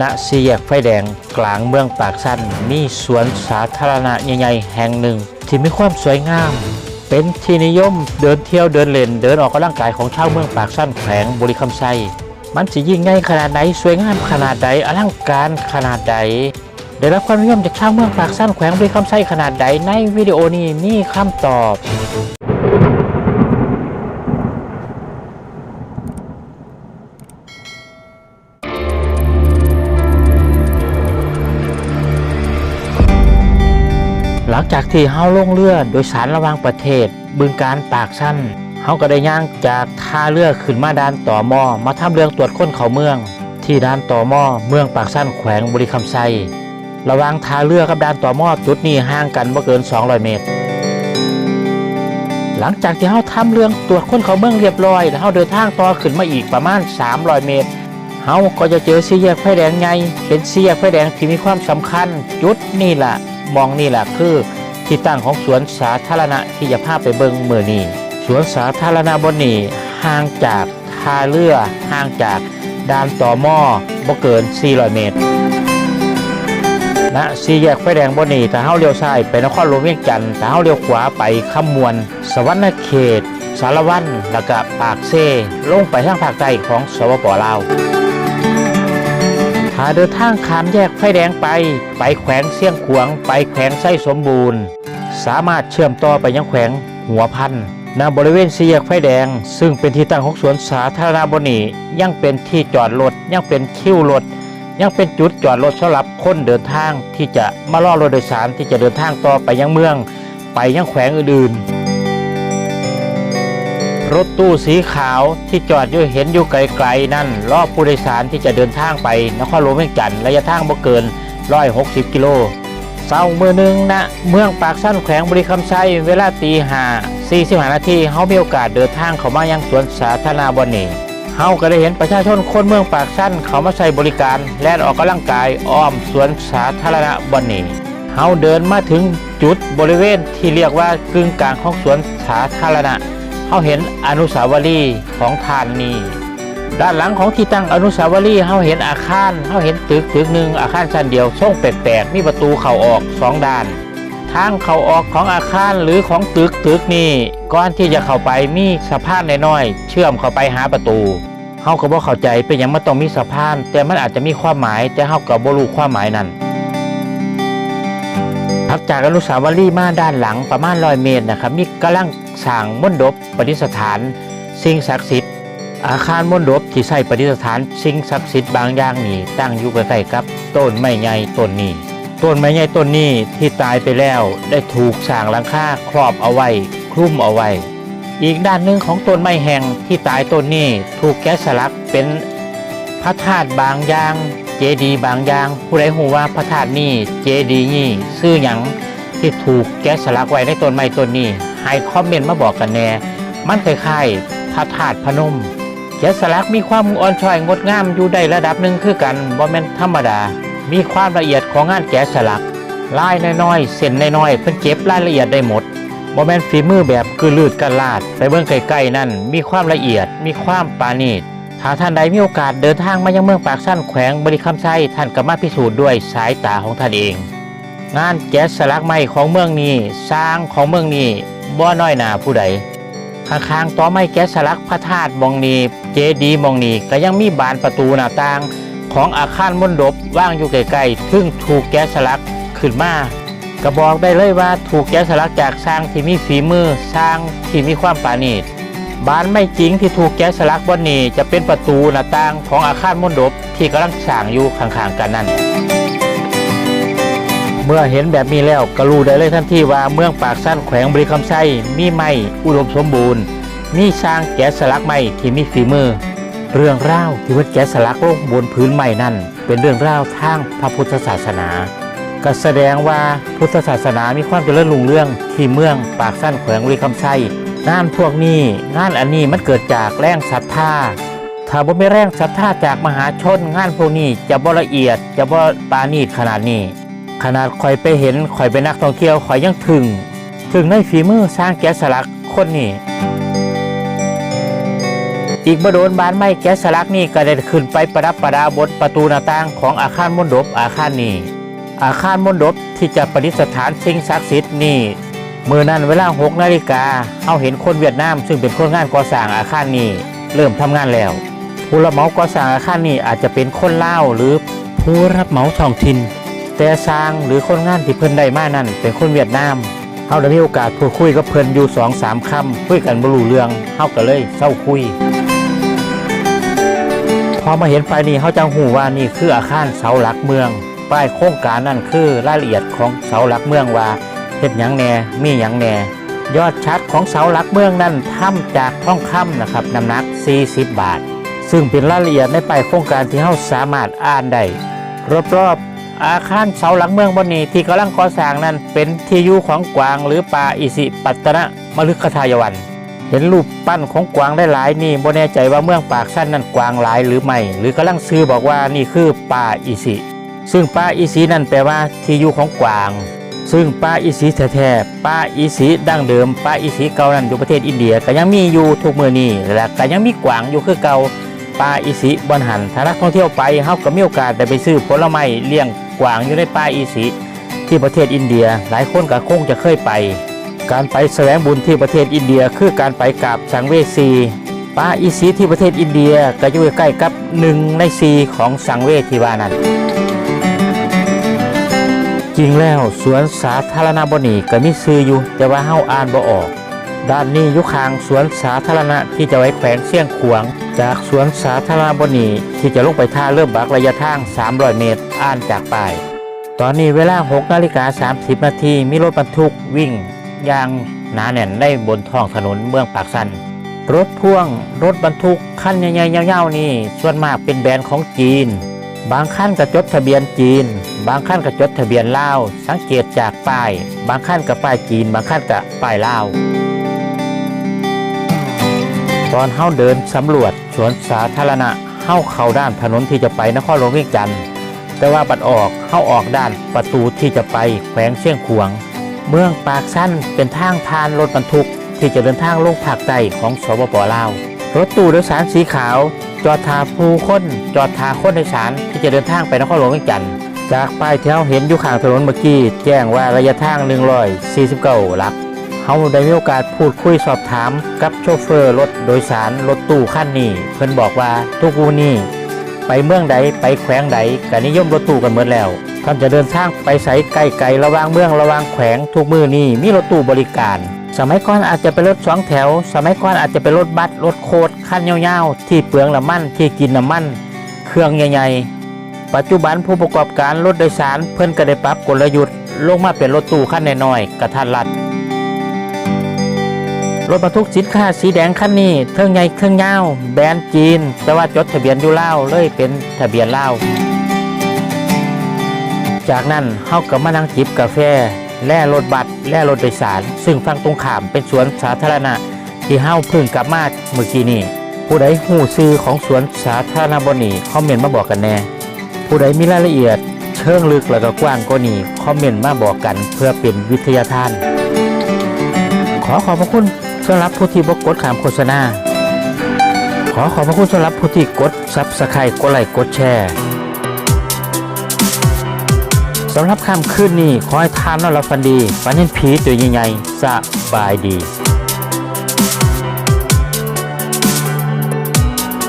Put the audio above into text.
ณสี่แยกไฟแดงกลางเมืองปากสั้นมีสวนสาธารณะใหญ่ๆแห่งหนึ่ง ที่มีความสวยงาม เป็นที่นิยมเดินเที่ยวเดินเล่นเดินออกกำลังกายของชาวเมืองปากสั้นแขวงบริคำไซมันจะยิ่งใหญ่ขนาดไหนสวยงามขนาดใดอลังการขนาดใดได้รับความนิยมจากชาวเมืองปากสั้นแขวงบริคำไซขนาดใดในวิดีโอนี้มีคำตอบ หลังจากที่เฮาลงเรือโดยสารระหว่างประเทศ บึงการปากสั้นเฮาก็ได้ย่างจากท่าเรือขึ้นมาด้านต่อมอมาทำเรื่องตรวจค้นเขาเมือง ที่ด้านต่อมอเมืองปากสั้นแขวงบริคำไซระหว่างท่าเรือกับด้านต่อมอจุดนี้ห่างกันบ่เกิน 200 เมตร หลังจากที่เฮาทำเรื่องตรวจค้นเขาเมืองเรียบร้อยแล้วเฮาเดินทางต่อขึ้นมาอีกประมาณ 300 เมตรเฮาก็จะเจอสี่แยกไฟแดงใหญ่เป็นสี่แยกไฟแดงที่มีความสำคัญจุดนี่ล่ะ มองนี่แหละคือที่ตั้งของสวนสาธารณะที่จะพาไปเบิงเมือนี้สวนสาธารณะบนนี้ห่างจากท่าเรือห่างจากด่านต่อหม้อบ่เกิน 400 เมตรณสี่แยกไฟแดงบนนี้ถ้าเฮาเลี้ยวซ้ายไปนครหลวงเวียงจันทน์ถ้าเฮาเลี้ยวขวาไปขมวน สวรรณเขต สารวันแล้วก็ปากเซ่ลงไปทางภาคใต้ของสปปลาว ถ้าเดินทางข้ามแยกไฟแดงไป ไปแขวงเสี่ยงขวง ไปแขวงไส้สมบูรณ์ สามารถเชื่อมต่อไปยังแขวงหัวพันณบริเวณสี่แยกไฟแดง ซึ่งเป็นที่ตั้งของสวนสาธารณะบนนี้ยังเป็นที่จอดรถยังเป็นคิวรถยังเป็นจุดจอดรถสำหรับคนเดินทางที่จะมาล่อรถโดยสารที่จะเดินทางต่อไปยังเมือง ไปยังแขวงอื่นๆ รถตู้สีขาวที่จอดอยู่เห็นอยู่ไกลๆ นั่นรอบผู้โดยสารที่จะเดินทางไปนครหลวงเวียงจันทน์ระยะทางบ่เกิน 160 กิโลเช้ามือหนึงนะเมืองปากสั้นแขวงบริคำไซเวลาตีห้า45นาทีเฮามีโอกาสเดินทางเข้ามายังสวนสาธารณะบนนี้เฮาก็ได้เห็นประชาชนคนเมืองปากสั้นเขามาใช้บริการ และออกกำลังกายอ้อมสวนสาธารณะบนนี้เฮาเดินมาถึงจุดบริเวณที่เรียกว่ากึ่งกลางของสวนสาธารณะ เขาเห็นอนุสาวรีย์ของทานนีด้านหลังของที่ตั้งอนุสาวรีย์เขาเห็นอาคารเขาเห็นตึกตึกหนึ่งอาคารชั้นเดียวทรงแปลกๆมีประตูเข้าออกสองด้านทางเข้าออกของอาคารหรือของตึกตึกนี้ก่อนที่จะเข้าไปมีสะพานน้อยๆเชื่อมเข้าไปหาประตูเขาก็บ่เข้าใจเป็นอย่างมันต้องมีสะพาน แต่มันอาจจะมีความหมาย แต่เขาก็บ่รู้ความหมายนั้นถัดจากอนุสาวรีย์มาด้านหลังประมาณร้อยเมตรนะครับมีกำลัง สร้างมณฑปปฏิสถาน สิ่งศักดิ์สิทธิ์อาคารมณฑปที่ใส่ปฏิสถาน สิ่งศักดิ์สิทธิ์บางอย่างนี่ตั้งอยู่ใกล้ๆกับต้นไม้ใหญ่ต้นนี้ต้นไม้ใหญ่ต้นนี้ที่ตายไปแล้วได้ถูกสร้างหลังคาครอบเอาไว้คลุมเอาไว้ อีกด้านหนึ่งของต้นไม้แห่งที่ตายต้นนี้ถูกแกะสลักเป็นพระธาตุบางอย่างเจดีย์บางอย่าง ผู้ใดหูว่าพระธาตุนี่เจดีย์นี่ซื่อหยังที่ถูกแกะสลักไว้ในต้นไม้ต้นนี้ ให้คอมเมนต์มาบอกกันแน่ มันคล้ายๆพระธาตุพนมแกะสลักมีความอ่อนช้อยงดงามอยู่ได้ระดับหนึ่งคือกันบ่แม่นธรรมดา มีความละเอียดของงานแกะสลักลายน้อยๆ เส้นน้อยๆ เพิ่นเก็บรายละเอียดได้หมดบ่แมนฝีมือแบบคือลืดกันลาด ไปเบิ่งใกล้ๆนั่น มีความละเอียด มีความปราณีตถ้าท่านใดมีโอกาสเดินทางมายังเมืองปากสั้นแขวงบริคำไซท่านก็มาพิสูจน์ด้วยสายตาของท่านเอง งานแกะสลักไม้ของเมืองนี้ สร้างของเมืองนี้ บ่น้อยหนาผู้ใดข้างๆต่อไม้แกะสลักพระธาตุมองนีเจดีมองนีก็ยังมีบานประตูหน้าต่าง ของอาคารมณฑปว่างอยู่ใกล้ๆซึ่งถูกแกะสลักขึ้นมาก็บอกได้เลยว่าถูกแกะสลักจากสร้างที่มีฝีมือสร้างที่มีความปราณีตบานไม่จริงที่ถูกแกะสลักบนนี้จะเป็นประตูหน้าต่างของอาคารมณฑปที่กำลังสร้างอยู่ข้างๆกันนั่น เมื่อเห็นแบบนี้แล้วก็รู้ได้เลยทันทีว่าเมืองปากสั้นแขวงบริคำไซมีไม้อุดมสมบูรณ์ มีสร้างแกะสลักไม้ที่มีฝีมือ เรื่องราวที่วัดแกะสลักลงบนพื้นไม้นั่น เป็นเรื่องราวทางพระพุทธศาสนาก็แสดงว่าพุทธศาสนามีความเจริญรุ่งเรืองที่เมืองปากสั้นแขวงบริคำไซงานพวกนี้งานอันนี้มันเกิดจากแรงศรัทธาถ้าบ่มีแรงศรัทธาจากมหาชนงานพวกนี้จะบ่ละเอียดจะบ่ปาณีตขนาดนี้ ขนาดข่อยไปเห็นข่อยเป็นนักท่องเที่ยวข่อยยังถึง ถึงในฝีมือสร้างแกะสลักคนนี้อีกบโดนบานไม้แกะสลักนี่ก็ได้ขึ้นไปประดับประดาบนประตูหน้าต่างของอาคารมณฑปอาคารนี้ อาคารมณฑปที่จะประดิษฐานสิ่งศักดิ์สิทธิ์นี่มือนั้นเวลา6นาฬิกาเฮาเห็นคนเวียดนาม ซึ่งเป็นคนงานก่อสร้างอาคารนี้ เริ่มทำงานแล้ว ผู้รับเหมาก่อสร้างอาคารนี้อาจจะเป็นคนเล่าหรือผู้รับเหมาท้องถิ่น แต่สร้างหรือคนงานที่เพิ่นได้มานั่นเป็นคนเวียดนามเฮาได้มีโอกาสพูดคุยกับเพิ่นอยู่สองสามคำคุยกันบ่รู้เรื่องเฮาก็เลยเศร้าคุย พอมาเห็นไปนี่เขาจังหูว่านี่คืออาคารเสาหลักเมือง ป้ายโครงการนั่นคือรายละเอียดของเสาหลักเมืองว่าเฮ็ดหยังแหน่มีหยังแหน่ยอดชัดของเสาหลักเมืองนั้นทำจากทองคำนะครับน้ำหนัก 40 บาท ซึ่งเป็นรายละเอียดในป้ายโครงการที่เราสามารถอ่านได้รอบๆ อาคารเสาหลักเมืองบนนี้ที่กำลังก่อสร้างนั้นเป็นที่อยู่ของกวางหรือปลาอิสิปัตนะมฤคทายวัน เห็นรูปปั้นของกวางได้หลายนี่บ่แน่ใจว่าเมืองปากสั้นนั้นกวางหลายหรือไม่ หรือกำลังซื้อบอกว่านี่คือป่าอีสีซึ่งป่าอีสีนั่นแปลว่าที่อยู่ของกวาง ซึ่งป่าอีสีแท้ๆป่าอีสีดั้งเดิมป่าอีสีเก่านั้นอยู่ประเทศอินเดียก็ยังมีอยู่ทุกมือนี้และก็ยังมีกวางอยู่คือเก่า ป่าอีสีบนหันถ้านักท่องเที่ยวไปเฮาก็มีโอกาสได้ไปซื้อผลไม้เลี้ยงกวางอยู่ในป่าอีสีที่ประเทศอินเดียหลายคนก็คงจะเคยไป การไปแสวงบุญที่ประเทศอินเดียคือการไปกราบสังเวสีป้าอีสีที่ประเทศอินเดียก็อยู่ใกล้กับหนึ่งในสีของสังเวทีวานั้นจริงแล้วสวนสาธารณะบนีก็มีซื้ออยู่แต่ว่าเฮาอ่านบ่ออก ด้านนี้ยุคางสวนสาธารณะที่จะไว้แขวงเสียงขวาง จากสวนสาธารณบนีที่จะลงไปท่าเริ่มบักระยะทาง 300 เมตร อ่านจากป้าย ตอนนี้เวลา 6 นาฬิกา 30 นาทีมีรถบรรทุกวิ่งยางหนาแน่นได้บนท้องถนนเมืองปากสัน รถพ่วงรถบรรทุกคันใหญ่ๆยาวๆนี่ส่วนมากเป็นแบรนด์ของจีน บางคันก็จดทะเบียนจีน บางคันก็จดทะเบียนลาว สังเกตจากป้าย บางคันก็ป้ายจีน บางคันก็ป้ายลาว ตอนเฮาเดินสำรวจสวนสาธารณะเฮาเข้าด้านถนนที่จะไปนครหลวงเวียงจันทน์แต่ว่าบัดออกเฮาออกด้านประตูที่จะไปแขวงเชียงขวง เมืองปากสั้นเป็นทางผ่านรถบรรทุก ที่จะเดินทางลงภาคใต้ของสปปลาวรถตู้โดยสารสีขาว จอดทาผู้คนจอดทาคนโดยสารที่จะเดินทางไปนครหลวงเวียงจันทน์จากป้ายที่เราเห็นอยู่ข้างถนนเมื่อกี้แจ้งว่าระยะทาง 149ลัก เฮาได้มีโอกาสพูดคุยสอบถามกับโชเฟอร์รถโดยสารรถตู้คันนี้ เพิ่นบอกว่าทุกวูนี่ไปเมืองใดไปแขวงใดก็นิยมรถตู้กันหมดแล้วท่านจะเดินทางไปใส่ไกลไกลระวางเมืองระวางแขวงทุกมือนี่มีรถตู้บริการ สมัยก่อนอาจจะเป็นรถสองแถว สมัยก่อนอาจจะเป็นรถบัสรถโคดคันยาวๆที่เปลืองน้ำมันที่กินน้ำมัน เครื่องใหญ่ๆ ปัจจุบันผู้ประกอบการรถโดยสารเพิ่นก็ได้ปรับกลยุทธ์ลงมาเป็นรถตู้คันน้อยๆกระทันรัด รถบรรทุกสินค้าสีแดงคันนี้เครื่องใหญ่เครื่องยาวแบรนด์จีน แต่ว่าจดทะเบียนอยู่ลาวเลยเป็นทะเบียนลาวจากนั้นเฮาก็มานั่งจิบกาแฟ แล่รถบัสแล่รถโดยสาร ซึ่งฝั่งตรงข้ามเป็นสวนสาธารณะ ที่เฮาเพิ่งกลับมาเมื่อกี้นี้ผู้ใดหูซื้อของสวนสาธารณะบนี้คอมเมนต์มาบอกกันแน่ ผู้ใดมีรายละเอียด เชิงลึกแล้วก็กว้างกว่านี้คอมเมนต์มาบอกกันเพื่อเป็นวิทยาทาน ขอขอบพระคุณ สำหรับผู้ที่บกกดขามโฆษณา ขอขอบพระคุณสำหรับผู้ที่กดซับสไครต์กดไลค์กดแชร์สำหรับค่ำคืนนี้ขอให้ทานนอนหลับฝันดีฝันเห็นผีตัวใหญ่ๆสบายดี